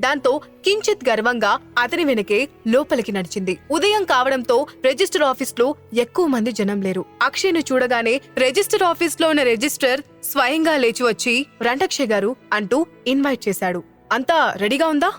దాంతో కించిత్ గర్వంగా అతని వెనకే లోపలికి నడిచింది. ఉదయం కావడంతో రిజిస్టర్ ఆఫీస్లో ఎక్కువ మంది జనం లేరు. అక్షయ్ను చూడగానే రిజిస్టర్ ఆఫీస్లో ఉన్న రిజిస్టర్ స్వయంగా లేచి వచ్చి రంటక్షయ్ గారు అంటూ ఇన్వైట్ చేశాడు. అంతా రెడీగా ఉందా?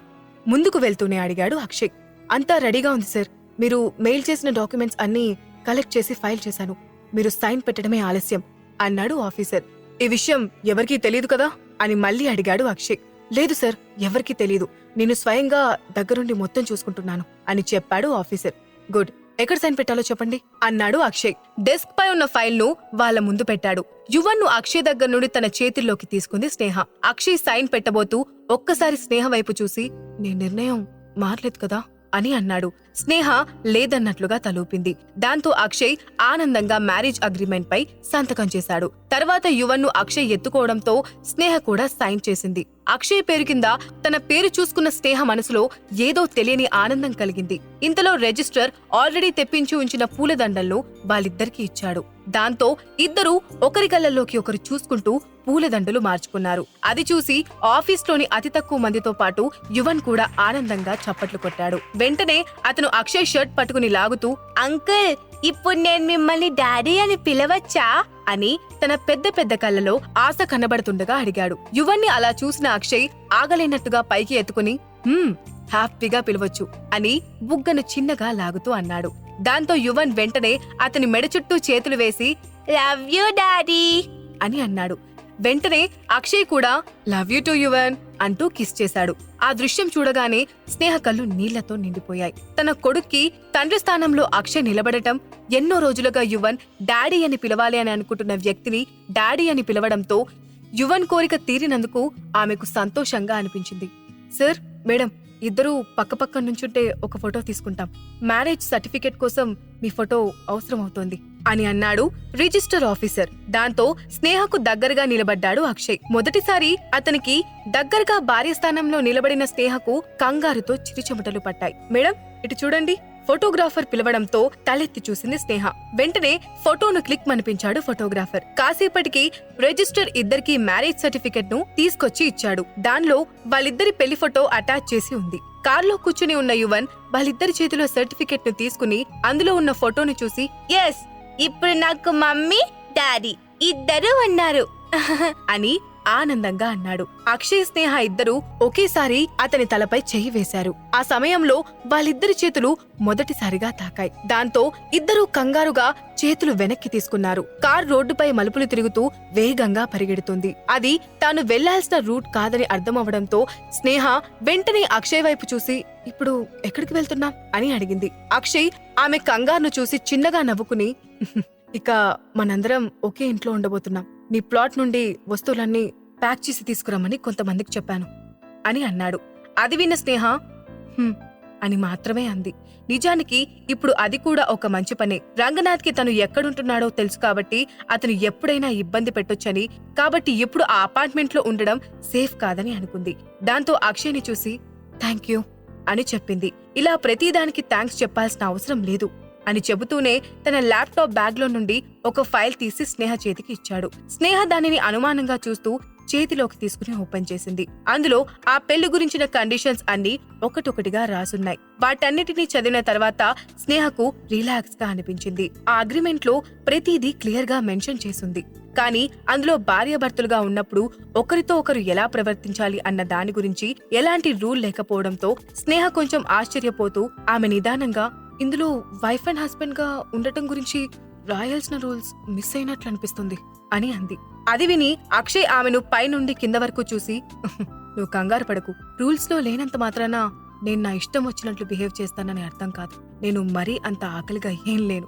ముందుకు వెళ్తూనే అడిగాడు అక్షయ్. అంతా రెడీగా ఉంది సార్. మీరు మెయిల్ చేసిన డాక్యుమెంట్స్ అన్నీ కలెక్ట్ చేసి ఫైల్ చేశాను. మీరు సైన్ పెట్టడమే ఆలస్యం అన్నాడు ఆఫీసర్. ఈ విషయం ఎవరికీ తెలియదు కదా? అని మళ్ళీ అడిగాడు అక్షయ్. లేదు సార్ ఎవరికీ తెలీదు. నేను స్వయంగా దగ్గరుండి మొత్తం చూసుకుంటున్నాను అని చెప్పాడు ఆఫీసర్. గుడ్. ఎక్కడ సైన్ పెట్టాలో చెప్పండి? అన్నాడు అక్షయ్. డెస్క్ పై ఉన్న ఫైల్ను వాళ్ళ ముందు పెట్టాడు. యువన్ను అక్షయ్ దగ్గర నుండి తన చేతిలోకి తీసుకుంది స్నేహ. అక్షయ్ సైన్ పెట్టబోతూ ఒక్కసారి స్నేహ వైపు చూసి నీ నిర్ణయం మారలేదు కదా? అని అన్నాడు. స్నేహ లేదన్నట్లుగా తలూపింది. దాంతో అక్షయ్ ఆనందంగా మ్యారేజ్ అగ్రిమెంట్ పై సంతకం చేశాడు. తర్వాత యువన్ను అక్షయ్ ఎత్తుకోవడంతో స్నేహ కూడా సైన్ చేసింది. అక్షయ్ పేరు కింద తన పేరు చూసుకున్న స్నేహ మనసులో ఏదో తెలియని ఆనందం కలిగింది. ఇంతలో రిజిస్టర్ ఆల్రెడీ తెప్పించి ఉంచిన పూలదండలను వాళ్ళిద్దరికీ ఇచ్చాడు. దాంతో ఇద్దరూ ఒకరి కళ్ళల్లోకి ఒకరు చూసుకుంటూ పూలదండలు మార్చుకున్నారు. అది చూసి ఆఫీస్లోని అతి తక్కువ మందితో పాటు యువన్ కూడా ఆనందంగా చప్పట్లు కొట్టాడు. వెంటనే అతను అక్షయ్ షర్ట్ పట్టుకుని లాగుతూ అంకుల్ ఇప్పుడు నేను మిమ్మల్ని డాడీ అని పిలవచ్చా? అని తన పెద్ద పెద్ద కళ్ళలో ఆశ కనబడుతుండగా అడిగాడు. యువన్ని అలా చూసిన అక్షయ్ ఆగలేనట్టుగా పైకి ఎత్తుకుని "హ్మ్, హ్యాపీగా పిలవచ్చు అని బుగ్గను చిన్నగా లాగుతూ అన్నాడు. దాంతో యువన్ వెంటనే అతని మెడ చుట్టూ చేతులు వేసి లవ్ యూ డాడీ అని అన్నాడు. వెంటనే అక్షయ్ కూడా లవ్ యూ టు యువన్ అంటూ కిస్ చేశాడు. ఆ దృశ్యం చూడగానే స్నేహ కళ్ళు నీళ్ళతో నిండిపోయాయి. తన కొడుక్కి తండ్రి స్థానంలో అక్షయ్ నిలబడటం ఎన్నో రోజులుగా యువన్ డాడీ అని పిలవాలి అని అనుకుంటున్న వ్యక్తిని డాడీ అని పిలవడంతో యువన్ కోరిక తీరినందుకు ఆమెకు సంతోషంగా అనిపించింది. సార్ మేడం ఇద్దరూ పక్కపక్క నుంచుంటే ఒక ఫోటో తీసుకుంటాం. మ్యారేజ్ సర్టిఫికేట్ కోసం మీ ఫోటో అవసరం అవుతోంది అని అన్నాడు రిజిస్టర్ ఆఫీసర్. దాంతో స్నేహకు దగ్గరగా నిలబడ్డాడు అక్షయ్. మొదటిసారి అతనికి దగ్గరగా భార్య స్థానంలో నిలబడిన స్నేహకు కంగారుతో చిరుచెమటలు పట్టాయి. మేడం ఇటు చూడండి. ఫోటోగ్రాఫర్ పిలవడంతో తలెత్తి చూసింది స్నేహ. వెంటనే ఫోటోను క్లిక్ మనిపించాడు ఫోటోగ్రాఫర్. కాసేపటికి రిజిస్టర్ ఇద్దరికి మ్యారేజ్ సర్టిఫికెట్ను తీసుకొచ్చి ఇచ్చాడు. దానిలో వాళ్ళిద్దరి పెళ్ళి ఫోటో అటాచ్ చేసి ఉంది. కార్లో కూర్చుని ఉన్న యువన్ వాళ్ళిద్దరి చేతిలో సర్టిఫికెట్ను తీసుకుని అందులో ఉన్న ఫోటోను చూసి ఎస్ ఇప్పుడు నాకు మమ్మీ డాడీ ఇద్దరు ఉన్నారు. అని ఆనందంగా అన్నాడు. అక్షయ్ స్నేహ ఇద్దరూ ఒకేసారి అతని తలపై చెయ్యి వేశారు. ఆ సమయంలో వాళ్ళిద్దరి చేతులు మొదటిసారిగా తాకాయి. దాంతో ఇద్దరూ కంగారుగా చేతులు వెనక్కి తీసుకున్నారు. కార్ రోడ్డుపై మలుపులు తిరుగుతూ వేగంగా పరిగెడుతుంది. అది తాను వెళ్ళాల్సిన రూట్ కాదని అర్థమవడంతో స్నేహ వెంటనే అక్షయ్ వైపు చూసి ఇప్పుడు ఎక్కడికి వెళ్తున్నాం అని అడిగింది. అక్షయ్ ఆమె కంగారును చూసి చిన్నగా నవ్వుకుని ఇక మనందరం ఒకే ఇంట్లో ఉండబోతున్నాం. నీ ప్లాట్ నుండి వస్తువులన్నీ ప్యాక్ చేసి తీసుకురమ్మని కొంతమందికి చెప్పాను. అని అన్నాడు. అది విన్న స్నేహ అని మాత్రమే అంది. నిజానికి ఇప్పుడు అది కూడా ఒక మంచి పనే. రంగనాథ్కి తను ఎక్కడుంటున్నాడో తెలుసు కాబట్టి అతను ఎప్పుడైనా ఇబ్బంది పెట్టొచ్చని కాబట్టి ఇప్పుడు ఆ అపార్ట్మెంట్లో ఉండడం సేఫ్ కాదని అనుకుంది. దాంతో అక్షయ్ని చూసి థ్యాంక్ యూ అని చెప్పింది. ఇలా ప్రతిదానికి థ్యాంక్స్ చెప్పాల్సిన అవసరం లేదు. అని చెబుతూనే తన ల్యాప్టాప్ బ్యాగ్లో నుండి ఒక ఫైల్ తీసి స్నేహ చేతికి ఇచ్చాడు. స్నేహ దానిని అనుమానంగా చూస్తూ చేతిలోకి తీసుకుని ఓపెన్ చేసింది. అందులో ఆ పెళ్ళి గురించిన కండిషన్స్ అన్ని ఒకటొకటిగా రాసున్నాయి. వాటన్నిటినీ చదివిన తర్వాత స్నేహకు రిలాక్స్గా అనిపించింది. ఆ అగ్రిమెంట్లో ప్రతిదీ క్లియర్గా మెన్షన్ చేసింది. కానీ అందులో భార్యాభర్తలుగా ఉన్నప్పుడు ఒకరితో ఒకరు ఎలా ప్రవర్తించాలి అన్న దాని గురించి ఎలాంటి రూల్ లేకపోవడంతో స్నేహ కొంచెం ఆశ్చర్యపోతూ ఆమె నిదానంగా ఇందులో వైఫ్ అండ్ హస్బెండ్గా ఉండటం గురించి రాయాల్సిన రూల్స్ మిస్ అయినట్లు అనిపిస్తుంది అని అంది. అది విని అక్షయ్ ఆమెను పైనుండి కింద వరకు చూసి నువ్వు కంగారు పడకు. రూల్స్లో లేనంత మాత్రాన నేను నా ఇష్టం వచ్చినట్లు బిహేవ్ చేస్తానని అర్థం కాదు. నేను మరీ అంత ఆకలిగా ఏం లేను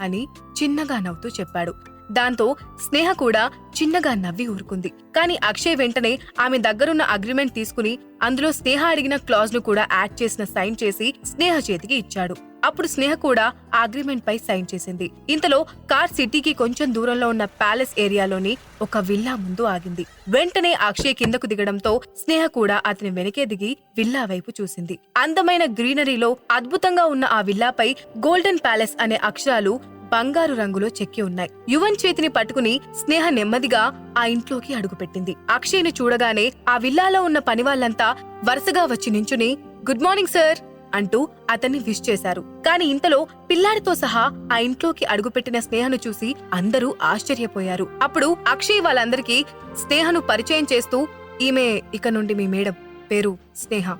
అని చిన్నగా నవ్వుతూ చెప్పాడు. దాంతో స్నేహ కూడా చిన్నగా నవ్వి ఊరుకుంది. కానీ అక్షయ్ వెంటనే ఆమె దగ్గరున్న అగ్రిమెంట్ తీసుకుని అందులో స్నేహ అడిగిన క్లాజ్ను కూడా యాడ్ చేసిన సైన్ చేసి స్నేహ చేతికి ఇచ్చాడు. అప్పుడు స్నేహ కూడా ఆ అగ్రిమెంట్ పై సైన్ చేసింది. ఇంతలో కార్ సిటీకి కొంచెం దూరంలో ఉన్న ప్యాలెస్ ఏరియాలోని ఒక విల్లా ముందు ఆగింది. వెంటనే అక్షయ్ కిందకు దిగడంతో స్నేహ కూడా అతని వెనకే దిగి విల్లా వైపు చూసింది. అందమైన గ్రీనరీలో అద్భుతంగా ఉన్న ఆ విల్లాపై గోల్డెన్ ప్యాలెస్ అనే అక్షరాలు బంగారు రంగులో చెక్కి ఉన్నాయి. యువన్ చేతిని పట్టుకుని స్నేహ నెమ్మదిగా ఆ ఇంట్లోకి అడుగుపెట్టింది. అక్షయ్ని చూడగానే ఆ విల్లాలో ఉన్న పని వాళ్ళంతా వరుసగా వచ్చి నించుని గుడ్ మార్నింగ్ సార్ అంటూ అతన్ని విష్ చేశారు. కాని ఇంతలో పిల్లాడితో సహా ఆ ఇంట్లోకి అడుగుపెట్టిన స్నేహను చూసి అందరూ ఆశ్చర్యపోయారు. అప్పుడు అక్షయ్ వాళ్ళందరికీ స్నేహను పరిచయం చేస్తూ ఈమె ఇక నుండి మీ మేడం పేరు స్నేహ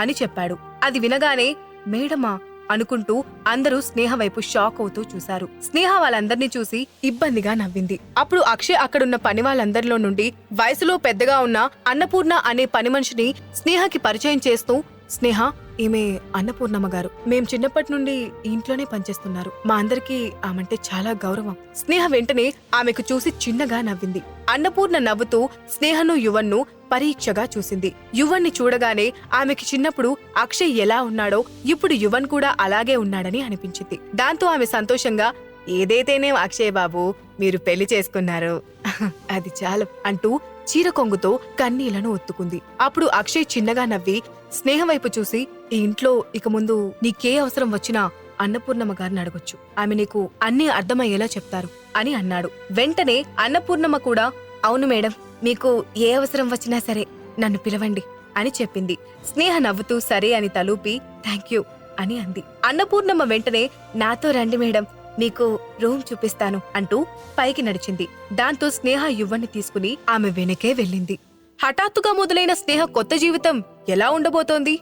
అని చెప్పాడు. అది వినగానే మేడమా అనుకుంటూ అందరూ స్నేహ వైపు షాక్ అవుతూ చూశారు. స్నేహ వాళ్ళందర్నీ చూసి ఇబ్బందిగా నవ్వింది. అప్పుడు అక్షయ్ అక్కడున్న పని వాళ్ళందరిలో నుండి వయసులో పెద్దగా ఉన్న అన్నపూర్ణ అనే పని మనిషిని స్నేహకి పరిచయం చేస్తూ స్నేహ ఈమె అన్నపూర్ణమ్మ గారు. మేం చిన్నప్పటి నుండి ఇంట్లోనే పనిచేస్తున్నారు. మా అందరికీ ఆమంటే చాలా గౌరవం. స్నేహ వెంటనే ఆమెకు చూసి చిన్నగా నవ్వింది. అన్నపూర్ణ నవ్వుతూ స్నేహను యువన్ను పరీక్షగా చూసింది. యువన్ని చూడగానే ఆమెకి చిన్నప్పుడు అక్షయ్ ఎలా ఉన్నాడో ఇప్పుడు యువన్ కూడా అలాగే ఉన్నాడని అనిపించింది. దాంతో ఆమె సంతోషంగా ఏదైతేనే అక్షయ్ బాబు మీరు పెళ్ళి చేసుకున్నారు. అది చాలు అంటూ చీర కొంగుతో కన్నీళ్ళను ఒత్తుకుంది. అప్పుడు అక్షయ్ చిన్నగా నవ్వి స్నేహం వైపు చూసి ఈ ఇంట్లో ఇక ముందు నీకే అవసరం వచ్చినా అన్నపూర్ణమ్మ గారిని అడగొచ్చు. ఆమె నీకు అన్నీ అర్థమయ్యేలా చెప్తారు అని అన్నాడు. వెంటనే అన్నపూర్ణమ్మ కూడా అవును మేడం మీకు ఏ అవసరం వచ్చినా సరే నన్ను పిలవండి అని చెప్పింది. స్నేహ నవ్వుతూ సరే అని తలూపి థ్యాంక్ యూ అని అంది. అన్నపూర్ణమ్మ వెంటనే నాతో రండి మేడం మీకు రూమ్ చూపిస్తాను అంటూ పైకి నడిచింది. దాంతో స్నేహ యువ్వని తీసుకుని ఆమె వెనకే వెళ్ళింది. హఠాత్తుగా మొదలైన స్నేహ కొత్త జీవితం ఎలా ఉండబోతోంది?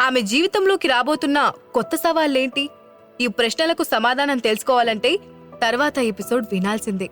ఆమె జీవితంలోకి రాబోతున్న కొత్త సవాళ్ళేంటి? ఈ ప్రశ్నలకు సమాధానం తెలుసుకోవాలంటే తర్వాత ఎపిసోడ్ వినాల్సిందే.